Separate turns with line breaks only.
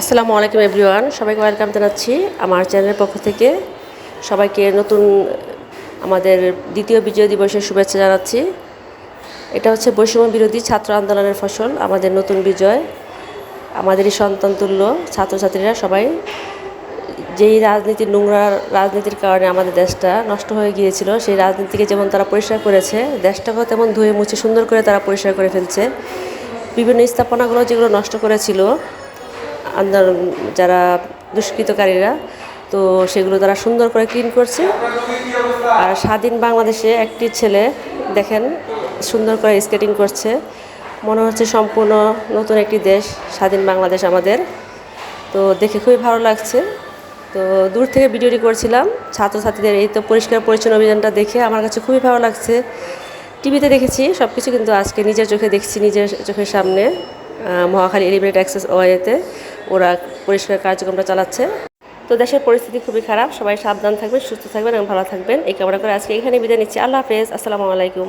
আসসালামু আলাইকুম এভরিওয়ান, সবাইকে ওয়েলকাম জানাচ্ছি আমার চ্যানেলের পক্ষ থেকে। সবাইকে নতুন, আমাদের দ্বিতীয় বিজয় দিবসের শুভেচ্ছা জানাচ্ছি। এটা হচ্ছে বৈষম্য বিরোধী ছাত্র আন্দোলনের ফসল, আমাদের নতুন বিজয়। আমাদেরই সন্তান তুল্য, ছাত্রছাত্রীরা সবাই, যেই রাজনীতির নোংরা রাজনীতির কারণে আমাদের দেশটা নষ্ট হয়ে গিয়েছিল, সেই রাজনীতিকে যেমন তারা পরিষ্কার করেছে, দেশটাকেও তেমন ধুয়ে মুছে সুন্দর করে তারা পরিষ্কার করে ফেলছে। বিভিন্ন স্থাপনাগুলো যেগুলো নষ্ট করেছিল আন্দোলন যারা দুষ্কৃতকারীরা, তো সেগুলো তারা সুন্দর করে ক্লিন করছে। আর স্বাধীন বাংলাদেশে একটি ছেলে, দেখেন, সুন্দর করে স্কেটিং করছে। মনে হচ্ছে সম্পূর্ণ নতুন একটি দেশ, স্বাধীন বাংলাদেশ আমাদের। তো দেখে খুবই ভালো লাগছে। তো দূর থেকে ভিডিওটি করছিলাম। ছাত্রছাত্রীদের এই তো পরিষ্কার পরিচ্ছন্ন অভিযানটা দেখে আমার কাছে খুবই ভালো লাগছে। টিভিতে দেখেছি সব কিছু কিন্তু আজকে নিজের চোখে দেখছি, নিজের চোখের সামনে মহাখালী এলিভেটেড অ্যাক্সেস ওয়েতে ওরা পরিষ্কার কার্যক্রমটা চালাচ্ছে। তো দেশের পরিস্থিতি খুবই খারাপ। সবাই সাবধান থাকবেন, সুস্থ থাকবেন এবং ভালো থাকবেন। এই কামনা করে আজকে এখানে বিদায় নিচ্ছি। আল্লাহ হাফেজ। আসসালামু আলাইকুম।